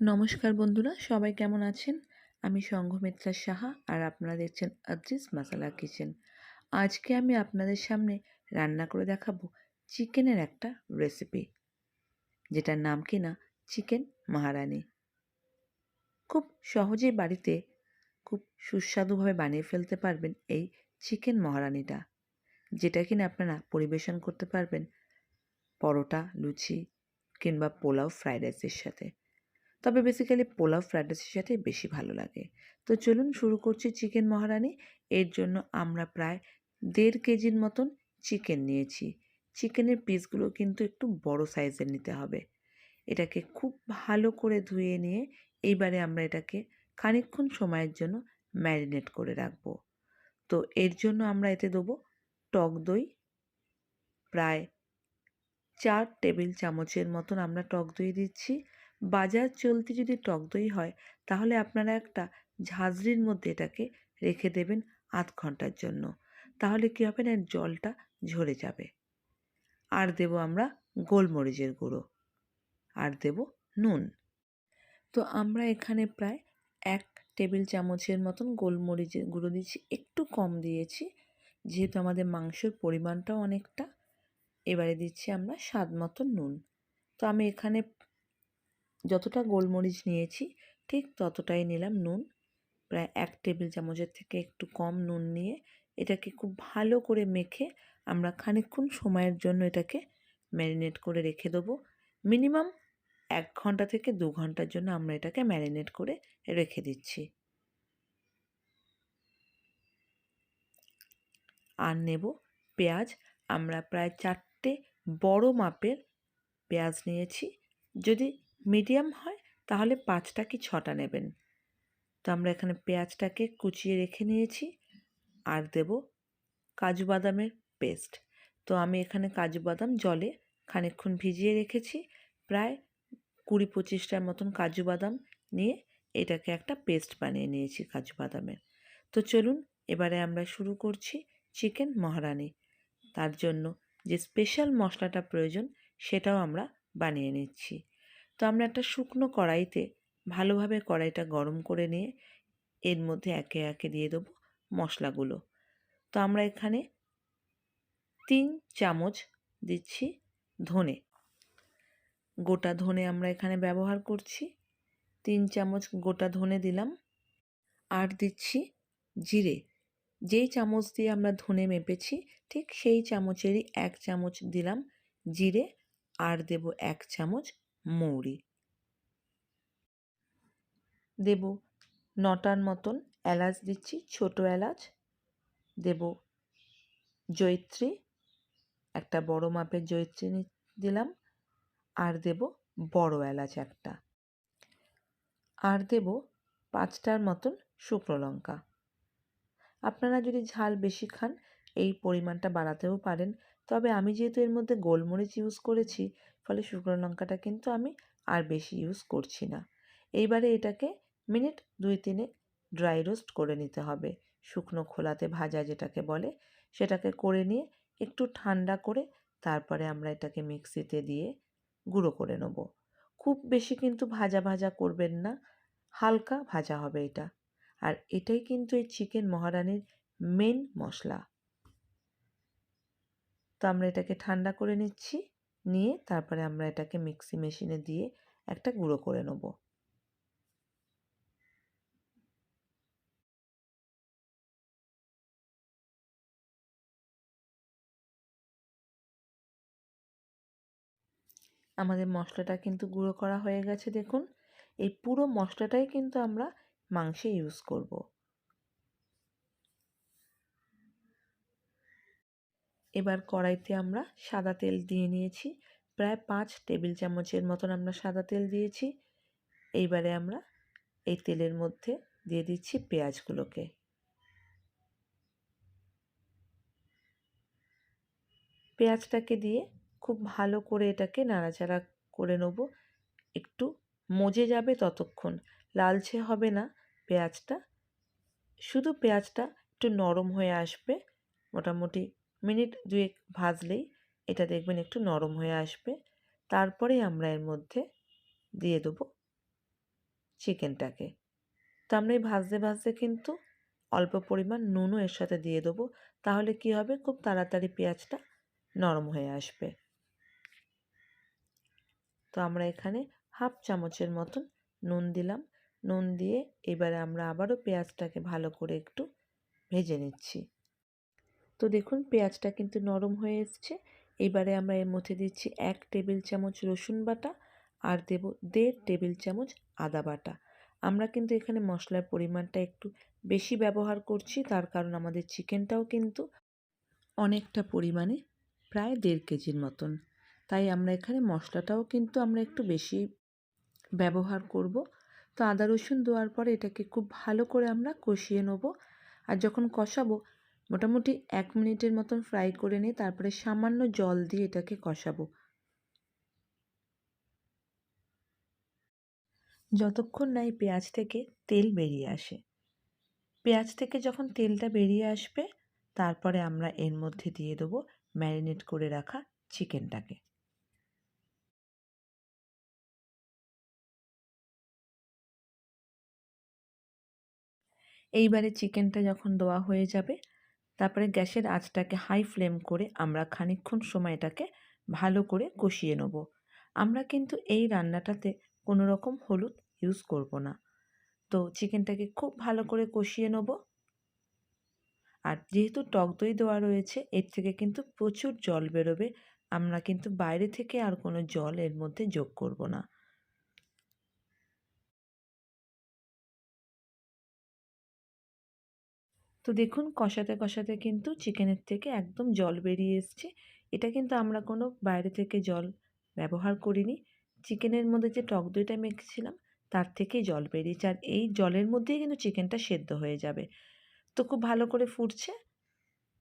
নমস্কার বন্ধুরা, সবাই কেমন আছেন? আমি সংঘমিত্রা সাহা আর আপনারা দেখছেন আদ্রিস মাসালা কিচেন। আজকে আমি আপনাদের সামনে রান্না করে দেখাবো চিকেনের একটা রেসিপি যেটার নাম কিনা চিকেন মহারানি। খুব সহজেই বাড়িতে খুব সুস্বাদুভাবে বানিয়ে ফেলতে পারবেন এই চিকেন মহারানিটা, যেটা কিনা আপনারা পরিবেশন করতে পারবেন পরোটা, লুচি কিংবা পোলাও, ফ্রাইড রাইসের সাথে। তবে বেসিক্যালি পোলাও ফ্রাইড রাইসের সাথে বেশি ভালো লাগে। তো চলুন শুরু করছি চিকেন মহারানি। এর জন্য আমরা প্রায় দেড় কেজির মতন চিকেন নিয়েছি। চিকেনের পিসগুলো কিন্তু একটু বড় সাইজের নিতে হবে। এটাকে খুব ভালো করে ধুয়ে নিয়ে এইবারে আমরা এটাকে খানিক্ষণ সময়ের জন্য ম্যারিনেট করে রাখব। তো এর জন্য আমরা এতে দেবো টক দই, প্রায় চার টেবিল চামচের মতন আমরা টক দই দিচ্ছি। বাজার চলতি যদি টক দই হয়, তাহলে আপনারা একটা ঝাঁঝরির মধ্যে এটাকে রেখে দেবেন আধ ঘণ্টার জন্য। তাহলে কী হবে না জলটা ঝরে যাবে। আর দেব আমরা গোলমরিচের গুঁড়ো। আর দেব নুন। তো আমরা এখানে প্রায় এক টেবিল চামচের মতন গোলমরিচের গুঁড়ো দিচ্ছি একটু কম দিয়েছি। যেহেতু আমাদের মাংসের পরিমাণটাও অনেকটা, এবারে দিচ্ছি আমরা স্বাদ মতো নুন। তো আমি এখানে যতটা গোলমরিচ নিয়েছি, ঠিক ততটাই নিলাম নুন। প্রায় এক টেবিল চামচের থেকে একটু কম নুন নিয়ে এটাকে খুব ভালো করে মেখে আমরা খানিক্ষণ সময়ের জন্য এটাকে ম্যারিনেট করে রেখে দেবো। মিনিমাম এক ঘণ্টা থেকে দু ঘণ্টার জন্য আমরা এটাকে ম্যারিনেট করে রেখে দিচ্ছি। আর নেব পেঁয়াজ। আমরা প্রায় চারটে বড় মাপের পেঁয়াজ নিয়েছি। যদি মিডিয়াম হয়, তাহলে পাঁচটা কি ছটা নেবেন? তো আমরা এখানে পেঁয়াজটাকে কুচিয়ে রেখে নিয়েছি আর দেব কাজু বাদামের পেস্ট। তো আমি এখানে কাজু বাদাম জলে খানিক্ষণ ভিজিয়ে রেখেছি, প্রায় কুড়ি পঁচিশটার মতন কাজু বাদাম নিয়ে এটাকে একটা পেস্ট বানিয়ে নিয়েছি কাজু বাদামের। তো চলুন, এবারে আমরা শুরু করছি চিকেন মহারানি। তার জন্য যে স্পেশাল মশলাটা প্রয়োজন, সেটাও আমরা বানিয়ে নিচ্ছি। তো আমরা একটা শুকনো কড়াইতে ভালোভাবে কড়াইটা গরম করে নিয়ে এর মধ্যে একে একে দিয়ে দেবো মশলাগুলো। তো আমরা এখানে তিন চামচ দিচ্ছি ধনে। গোটা ধনে আমরা এখানে ব্যবহার করছি। তিন চামচ গোটা ধনে দিলাম। আর দিচ্ছি জিরে। যেই চামচ দিয়ে আমরা ধনে মেপেছি, ঠিক সেই চামচেরই এক চামচ দিলাম জিরে। আর দেব এক চামচ মৌরি। দেব, নটার মতন এলাচ দিচ্ছি, ছোট এলাচ। দেব জৈত্রী একটা বড় মাপের জৈত্রী দিলাম। আর দেব, বড় এলাচ একটা। আর দেব, পাঁচটার মতন শুকনো লঙ্কা। আপনারা যদি ঝাল বেশি খান, এই পরিমাণটা বাড়াতেও পারেন। তবে আমি যেহেতু এর মধ্যে গোলমরিচ ইউজ করেছি, ফলে শুকনো লঙ্কাটা কিন্তু আমি আর বেশি ইউজ করছি না। এইবারে এটাকে মিনিট দুই তিনে ড্রাই রোস্ট করে নিতে হবে। শুকনো খোলাতে ভাজা যেটাকে বলে, সেটাকে করে নিয়ে একটু ঠান্ডা করে তারপরে আমরা এটাকে মিক্সিতে দিয়ে গুঁড়ো করে নেব। খুব বেশি কিন্তু ভাজা ভাজা করবেন না, হালকা ভাজা হবে এটা। আর এটাই কিন্তু এই চিকেন মহারানির মেন মশলা। আমরা এটাকে ঠান্ডা করে নিচ্ছি। নিয়ে তারপরে আমরা এটাকে মিক্সি মেশিনে দিয়ে একটা গুঁড়ো করে নেব। আমাদের মশলাটা কিন্তু গুঁড়ো করা হয়ে গেছে, দেখুন। এই পুরো মশলাটাই কিন্তু আমরা মাংসে ইউজ করব। এবার কড়াইতে আমরা সাদা তেল দিয়ে নিয়েছি। প্রায় পাঁচ টেবিল চামচের মতন আমরা সাদা তেল দিয়েছি। এইবারে আমরা এই তেলের মধ্যে দিয়ে দিচ্ছি পেঁয়াজগুলোকে। পেঁয়াজটাকে দিয়ে খুব ভালো করে এটাকে নাড়াচাড়া করে নেব। একটু মজে যাবে ততক্ষণ। লালচে হবে না পেঁয়াজটা। শুধু পেঁয়াজটা একটু নরম হয়ে আসবে। মোটামুটি মিনিট দুয়েক ভাজলেই এটা দেখবেন একটু নরম হয়ে আসবে। তারপরেই আমরা এর মধ্যে দিয়ে দেবো চিকেনটাকে। তো আমরা এই ভাজতে ভাজতে কিন্তু অল্প পরিমাণ নুনও এর সাথে দিয়ে দেবো। তাহলে কি হবে? খুব তাড়াতাড়ি পেঁয়াজটা নরম হয়ে আসবে। তো আমরা এখানে হাফ চামচের মতন নুন দিলাম। নুন দিয়ে এবারে আমরা আবারও পেঁয়াজটাকে ভালো করে একটু ভেজে নিচ্ছি। তো দেখুন, পেঁয়াজটা কিন্তু নরম হয়ে এসছে। এবারে আমরা এর মধ্যে দিচ্ছি এক টেবিল চামচ রসুন বাটা আর দেব দেড় টেবিল চামচ আদা বাটা। আমরা কিন্তু এখানে মশলার পরিমাণটা একটু বেশি ব্যবহার করছি, তার কারণ আমাদের চিকেনটাও কিন্তু অনেকটা পরিমাণে প্রায় দেড় কেজির মতন। তাই আমরা এখানে মশলাটাও কিন্তু আমরা একটু বেশি ব্যবহার করব। তো আদা রসুন দেওয়ার পরে এটাকে খুব ভালো করে আমরা কষিয়ে নেব। আর যখন কষাবো মোটামুটি এক মিনিটের মতন ফ্রাই করে নিয়ে তারপরে সামান্য জল দিয়ে এটাকে কষাবো। যতক্ষণ না এই পেঁয়াজ থেকে তেল বেরিয়ে আসে। পেঁয়াজ থেকে যখন তেলটা বেরিয়ে আসবে, তারপরে আমরা এর মধ্যে দিয়ে দেবো ম্যারিনেট করে রাখা চিকেনটাকে এইবারে চিকেনটা যখন দেওয়া হয়ে যাবে তারপরে গ্যাসের আঁচটাকে হাই ফ্লেম করে আমরা খানিক্ষণ সময় এটাকে ভালো করে কষিয়ে নেব। আমরা কিন্তু এই রান্নাটাতে কোনো রকম হলুদ ইউজ করব না। তো চিকেনটাকে খুব ভালো করে কষিয়ে নেব। আর যেহেতু টক দই দেওয়া রয়েছে, এর থেকে কিন্তু প্রচুর জল বেরোবে। আমরা কিন্তু বাইরে থেকে আর কোনো জল এর মধ্যে যোগ করব না। তো দেখুন কষাতে কষাতে কিন্তু চিকেনের থেকে একদম জল বেরিয়ে এসছে। এটা কিন্তু আমরা কোনো বাইরে থেকে জল ব্যবহার করিনি। চিকেনের মধ্যে যে টক দইটা মেখেছিলাম, তার থেকেই জল বেরিয়েছে। আর এই জলের মধ্যেই কিন্তু চিকেনটা সেদ্ধ হয়ে যাবে। তো খুব ভালো করে ফুটছে।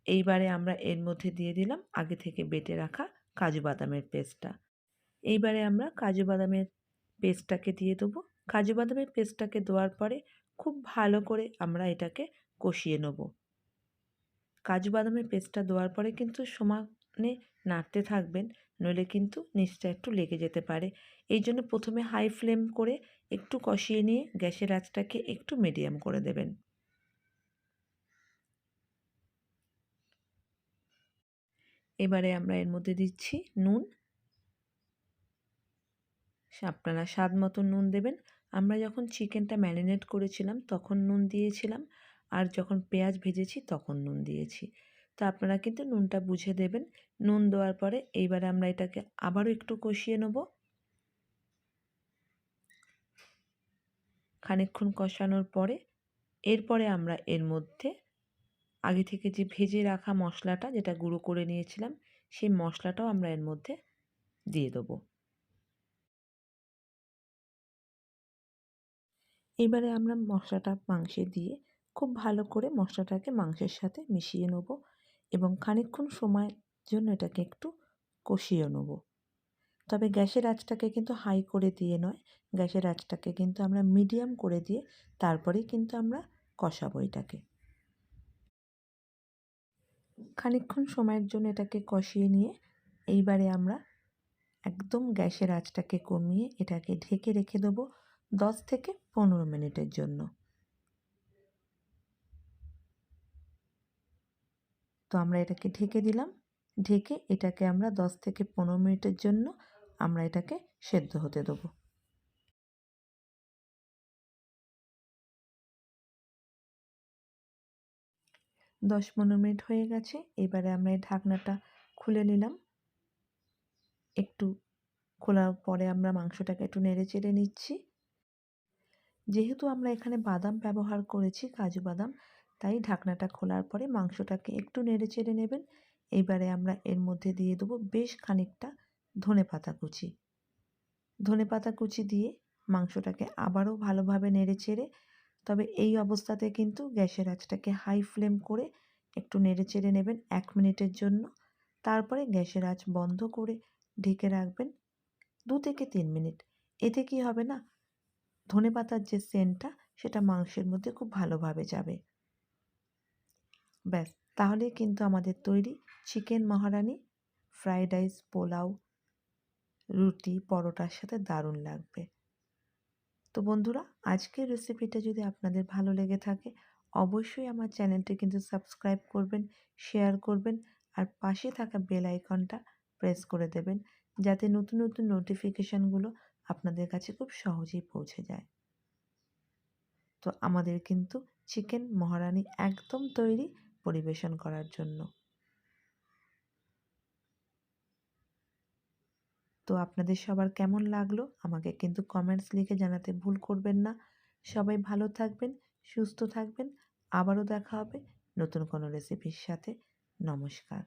এইবারে আমরা এর মধ্যে দিয়ে দিলাম আগে থেকে বেটে রাখা কাজু বাদামের পেস্টটা। এইবারে আমরা কাজু বাদামের পেস্টটাকে দিয়ে দেবো। কাজু বাদামের পেস্টটাকে দেওয়ার পরে খুব ভালো করে আমরা এটাকে কষিয়ে নেব। কাজু বাদামের পেস্টটা দেওয়ার পরে কিন্তু সমানে নাড়তে থাকবেন, নইলে কিন্তু নিচটা একটু লেগে যেতে পারে। এই জন্য প্রথমে হাই ফ্লেম করে একটু কষিয়ে নিয়ে গ্যাসের আঁচটাকে একটু মিডিয়াম করে দেবেন। এবারে আমরা এর মধ্যে দিচ্ছি নুন। আপনারা স্বাদ মতো নুন দেবেন। আমরা যখন চিকেনটা ম্যারিনেট করেছিলাম, তখন নুন দিয়েছিলাম। আর যখন পেঁয়াজ ভেজেছি তখন নুন দিয়েছি। তো আপনারা কিন্তু নুনটা বুঝে দেবেন। নুন দেওয়ার পরে এইবারে আমরা এটাকে আবারও একটু কষিয়ে নেব। খানিক্ষণ কষানোর পরে এরপরে আমরা এর মধ্যে আগে থেকে যে ভেজে রাখা মশলাটা যেটা গুঁড়ো করে নিয়েছিলাম, সেই মশলাটাও আমরা এর মধ্যে দিয়ে দেবো। এবারে আমরা মশলাটা মাংসে দিয়ে খুব ভালো করে মশলাটাকে মাংসের সাথে মিশিয়ে নেব এবং খানিক্ষণ সময়ের জন্য এটাকে একটু কষিয়ে নেব। তবে গ্যাসের আঁচটাকে কিন্তু হাই করে দিয়ে নয়, গ্যাসের আঁচটাকে কিন্তু আমরা মিডিয়াম করে দিয়ে তারপরেই কিন্তু আমরা কষাবো এটাকে। খানিক্ষণ সময়ের জন্য এটাকে কষিয়ে নিয়ে এইবারে আমরা একদম গ্যাসের আঁচটাকে কমিয়ে এটাকে ঢেকে রেখে দেবো দশ থেকে পনেরো মিনিটের জন্য। তো আমরা এটাকে ঢেকে দিলাম। ঢেকে এটাকে আমরা দশ থেকে পনেরো মিনিটের জন্য আমরা এটাকে সেদ্ধ হতে দেবো। দশ পনেরো মিনিট হয়ে গেছে, এবারে আমরা এই ঢাকনাটা খুলে নিলাম। একটু খোলার পরে আমরা মাংসটাকে একটু নেড়ে চেড়ে নিচ্ছি। যেহেতু আমরা এখানে বাদাম ব্যবহার করেছি, কাজু বাদাম তাই ঢাকনাটা খোলার পরে মাংসটাকে একটু নেড়ে চেড়ে নেবেন। এইবারে আমরা এর মধ্যে দিয়ে দেবো বেশ খানিকটা ধনে পাতা কুচি। ধনে পাতা কুচি দিয়ে মাংসটাকে আবারও ভালোভাবে নেড়ে চেড়ে, তবে এই অবস্থাতে কিন্তু গ্যাসের আঁচটাকে হাই ফ্লেম করে একটু নেড়ে চেড়ে নেবেন এক মিনিটের জন্য। তারপরে গ্যাসের আঁচ বন্ধ করে ঢেকে রাখবেন দু থেকে তিন মিনিট। এতে কি হবে না? ধনে পাতার যে সেন্টটা, সেটা মাংসের মধ্যে খুব ভালোভাবে যাবে। ব্যাস, তাহলেই কিন্তু আমাদের তৈরি chicken Maharani, fried rice, pulao, রুটি, পরোটার সাথে দারুণ লাগবে। তো বন্ধুরা, আজকের রেসিপিটা যদি আপনাদের ভালো লেগে থাকে, অবশ্যই আমার চ্যানেলটি কিন্তু সাবস্ক্রাইব করবেন শেয়ার করবেন, আর পাশে থাকা বেল আইকনটা প্রেস করে দেবেন, যাতে নতুন নতুন নোটিফিকেশানগুলো আপনাদের কাছে খুব সহজেই পৌঁছে যায়। তো আমাদের কিন্তু চিকেন মহারানি একদম তৈরি পরিবেশন করার জন্য। তো আপনাদের সবার কেমন লাগল? আমাকে কিন্তু কমেন্টস লিখে জানাতে ভুল করবেন না। সবাই ভালো থাকবেন, সুস্থ থাকবেন। আবারও দেখা হবে নতুন কোনো রেসিপির সাথে। নমস্কার।